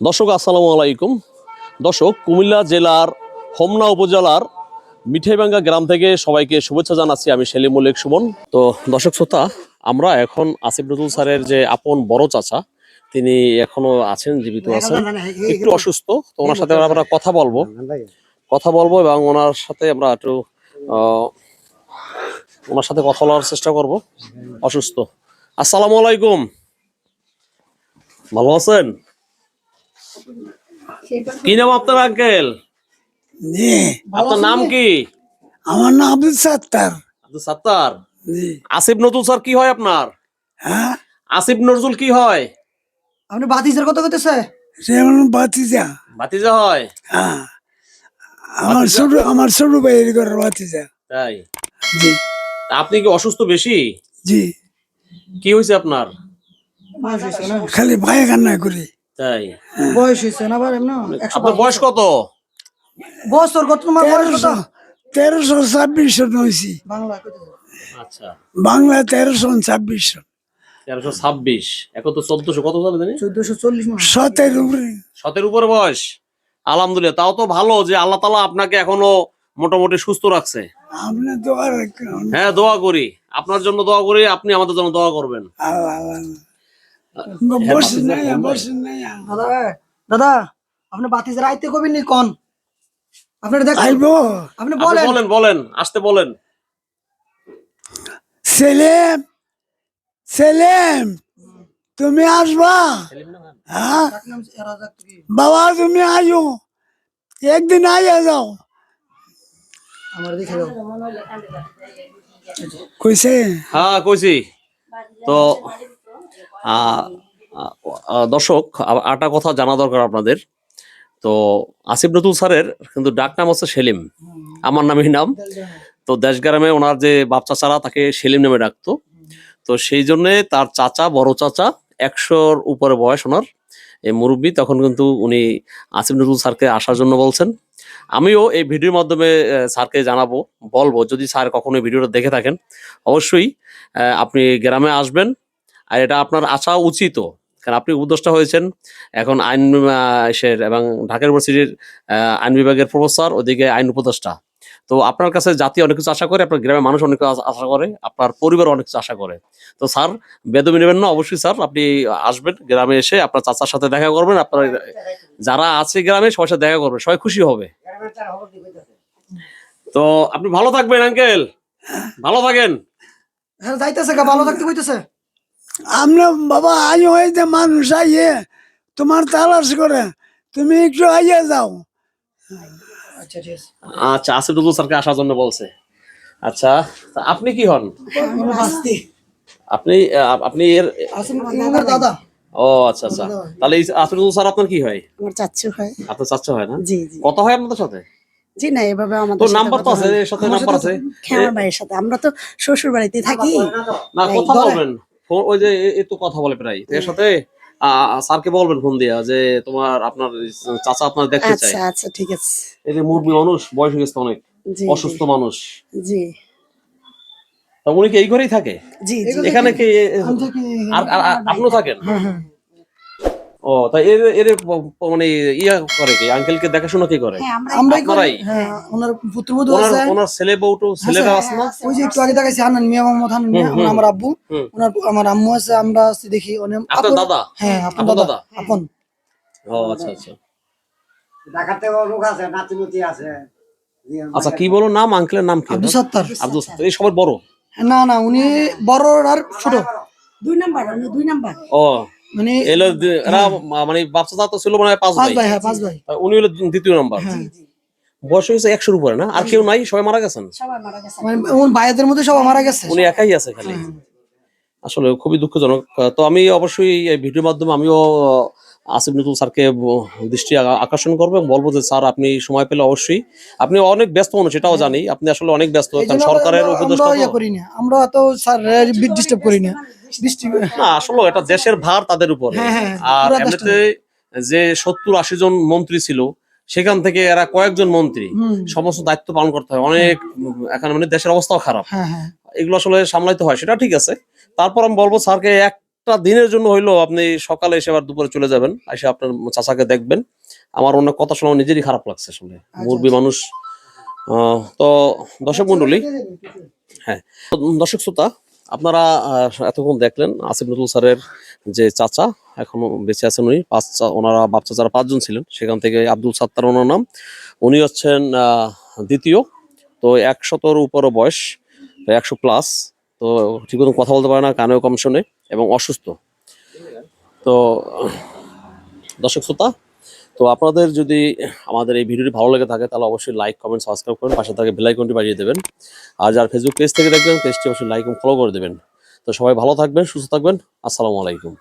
দর্শক আসসালামু আলাইকুম। দর্শক কুমিল্লা জেলার হোমনা উপজেলার মিঠাইবাঙ্গা গ্রাম থেকে সবাইকে শুভেচ্ছা জানাচ্ছি। আমি সেলিম মল্লিক সুমন। তো দর্শক শ্রোতা আমরা এখন আসিফ নজরুল স্যারের যে আপন বড় চাচা তিনি এখনও আছেন জীবিত আছেন। একটু অসুস্থ তো ওনার সাথে আমরা কথা বলব। কথা বলব এবং ওনার সাথে আমরা একটু আহ, ওনার সাথে কথা বলার চেষ্টা করব। অসুস্থ। আসসালামু আলাইকুম। ভালো আছেন? কি নাম আপনার আঙ্কেল? জি আপনার নাম কি? আমার নাম আব্দুল সাত্তার। আব্দুল সাত্তার। জি। আসিফ নজরুল স্যার কি হয় আপনার? হ্যাঁ? আসিফ নজরুল কি হয়? আপনি বাতিজার কথা কইতেছে? সে আমার বাতিজা। ভাতিজা হয়? হ্যাঁ। আমার ছোট আমার ছোট ভাইয়ের ঘরের বাতিজা। তাই? জি। আপনি কি অসুস্থ বেশি? জি। কি হয়েছে আপনার? খালি ভাই কান্না করি। তাই? বয়স হয়েছে না আবার এমন আপনার বয়স কত? বছর কত তোমার বয়স? কত তেরোশো তেরোশো ছাব্বিশশো নইছি বাংলা আচ্ছা। বাংলা তেরোশো ছাব্বিশশো তেরোশো ছাব্বিশ। এখন তো চোদ্দশো কত সালে জানি? চোদ্দশো চল্লিশ সতের উপরে। সতের উপরে বয়স। আলহামদুলিল্লাহ তাও তো ভালো যে আল্লাহ তালা আপনাকে এখনও মোটামুটি সুস্থ রাখছে। হ্যাঁ দোয়া করি। আপনার জন্য দোয়া করি আপনি আমাদের জন্য দোয়া করবেন। আল্লাহ, দাদা আপনি বাতিজার আইতে কবি নি কোন? আপনার দেখ আপনি আপনি বলেন। বলেন বলেন আসতে বলেন। সেলেম সেলেম তুমি আসবা? হ্যাঁ? বাবা তুমি আইও। একদিন আইয়া যাও। আমার দেখে কইছে? হ্যাঁ কইছি। তো দর্শক, আ- আরেকটা কথা জানা দরকার আপনাদের। তো আসিফ নতুল স্যারের কিন্তু ডাক নাম হচ্ছে সেলিম। আমার নামই নাম। তো দেশগ্রামে ওনার যে বাপ চাচারা, তাকে সেলিম নামে ডাকতো। তো সেই জন্যে তার চাচা, বড় চাচা, একশোর উপরে বয়স ওনার। এই মুরব্বী তখন কিন্তু উনি আসিফ নজরুল স্যারকে আসার জন্য বলছেন। আমিও এই ভিডিওর মাধ্যমে স্যারকে জানাব, বলব। যদি স্যার কখনো ভিডিওটা দেখে থাকেন, অবশ্যই আপনি গ্রামে আসবেন। আর এটা আপনার আসা উচিত। কারণ আপনি উপদেষ্টা হয়েছেন। এখন আইন এবং ঢাকা ইউনিভার্সিটির আইন বিভাগের প্রফেসর, ওদিকে আইন উপদেষ্টা। তো আপনার কাছে জাতি অনেক কিছু আশা করে, আপনার গ্রামের মানুষ অনেক আশা করে, আপনার পরিবার অনেক কিছু আশা করে। তো স্যার বেদমি নেবেন না, অবশ্যই স্যার, আপনি আসবেন গ্রামে এসে, আপনার চাচার সাথে দেখা করবেন, আপনার যারা আছে গ্রামে, সবার সাথে দেখা করবেন, সবাই খুশি হবে। তো আপনি ভালো থাকবেন, আঙ্কেল। ভালো থাকেন। হ্যাঁ যাইতেছে ভালো থাকতে কইতেছে। আমরা বাবা আই হয়েছে মানুষ আইয়ে তোমার তালাশ করে তুমি একটু আইয়া যাও। আচ্ছা ঠিক আচ্ছা আসিফ নজরুল স্যারকে আসার জন্য বলছে। আচ্ছা আপনি কি হন? আপনি আপনি এর দাদা। ও আচ্ছা আচ্ছা। তাহলে আসিফ নজরুল স্যার আপনার কি হয়? আমার চাচ্ছু হয়। আপনার চাচ্চা হয় না? জি জি। কত হয় আপনাদের সাথে? জি না এভাবে আমাদের তো নাম্বার তো আছে এর সাথে নাম্বার আছে। হ্যাঁ, ভাইয়ের সাথে। আমরা তো শ্বশুর বাড়িতে থাকি। না কথা বলবেন। ফোন- ওই যে এ- তো কথা বলে প্রায়। এর সাথে স্যারকে বলবেন ফোন দিয়া যে তোমার আপনার চাচা আপনার দেখতে চাই আচ্ছা আচ্ছা ঠিক আছে। এই যে মুরবি মানুষ বয়স হয়ে গেছে অনেক। অসুস্থ মানুষ। জি। তা উনি কি এই ঘরেই থাকে? জি এখানে কি? আমি আর আর- আর আপনিও থাকেন? হ্যাঁ হ্যাঁ। ও তাই এর এর মানে ইয়া করে কি? আঙ্কেলকে দেখাশোনা কি করে? হ্যাঁ আমরাই করি। হ্যাঁ ওনার পুত্রবধূ আছে। ওনার ছেলে বউটো ছেলেরা আছে না? ওই যে একটু আগে দেখাইছি হান্নান মিয়া মোহাম্মদ হান্নান মিয়া আমার আব্বু। ওনার আমার আম্মু আছে আমরা আছি দেখি অনেক আপনার দাদা? হ্যাঁ আপনার দাদা আপন। ও আচ্ছা আচ্ছা। ঢাকাতে লোক আছে নাতিনুতি আছে। আচ্ছা কি বলো নাম? আঙ্কেলের নাম কি? আব্দুল সত্তার। আব্দুল সাত্তার। এই সবার বড়? না না উনি বড় আর ছোট। দুই নাম্বার আমি দুই নাম্বার। ও। মানে এলো দি- এরা মানে বাচ্চা তো ছিল মানে পাঁচ ভাই। হ্যাঁ পাঁচ ভাই। আর উনি হলো দ্বিতীয় নাম্বার। হ্যাঁ। বয়স হয়েছে একশোর উপরে না? আর কেউ নাই? সবাই মারা গেছেন? সবাই মারা গেছে। মানে ওর ভাইদের মধ্যে সবাই মারা গেছে। উনি একাই আছে খালি। আসলে খুবই দুঃখজনক। তো আমি অবশ্যই এই ভিডিওর মাধ্যমে আমিও আসিফ নতুল স্যারকে দৃষ্টি আকর্ষণ করব এবং বলব যে স্যার আপনি সময় পেলে অবশ্যই আপনি অনেক ব্যস্ত মানুষ এটাও জানি আপনি আসলে অনেক ব্যস্ত কারণ সরকারের উপদেষ্টা ইয়ে। করি না আমরা এত স্যার ডিস্টার্ব করি না। না আসলে এটা দেশের ভার তাদের উপরে। হ্যাঁ, হ্যাঁ, আর এমনিতে যে সত্তর আশি জন মন্ত্রী ছিল সেখান থেকে এরা কয়েকজন মন্ত্রী সমস্ত দায়িত্ব পালন করতে হয়। অনেক এখন মানে দেশের অবস্থাও খারাপ। হ্যাঁ হ্যাঁ। এগুলো আসলে সামলাইতে হয় সেটা ঠিক আছে। তারপর আমি বলব স্যারকে একটা দিনের জন্য হইল আপনি সকালে এসে আবার দুপুরে চলে যাবেন এসে আপনার চাচাকে দেখবেন। আমার অনেক কথা শোনা নিজেরই খারাপ লাগছে শুনে। মুরবি মানুষ তো দর্শক মন্ডলী হ্যাঁ দর্শক শ্রোতা আপনারা এতক্ষণ দেখলেন আসিফ নজরুল স্যারের যে চাচা এখনও বেঁচে আছেন উনি পাঁচ ওনারা বাপ চাচারা পাঁচজন ছিলেন সেখান থেকে আব্দুল সাত্তার ওনার নাম। উনি হচ্ছেন দ্বিতীয় তো একশতর উপরে বয়স একশো প্লাস তো ঠিক মতো কথা বলতে পারে না, কানেও কম শোনে এবং অসুস্থ। তো, দর্শক শ্রোতা, তো আপনাদের যদি আমাদের এই ভিডিওটি ভালো লেগে থাকে, তাহলে অবশ্যই লাইক কমেন্ট সাবস্ক্রাইব করুন, পাশে থাকে বেলাইকনটি বাড়িয়ে দেবেন। আর যার ফেসবুক পেজ থেকে দেখবেন পেজটি অবশ্যই লাইক ফলো করে দেবেন। তো সবাই ভালো থাকবেন, সুস্থ থাকবেন, আসসালামু আলাইকুম।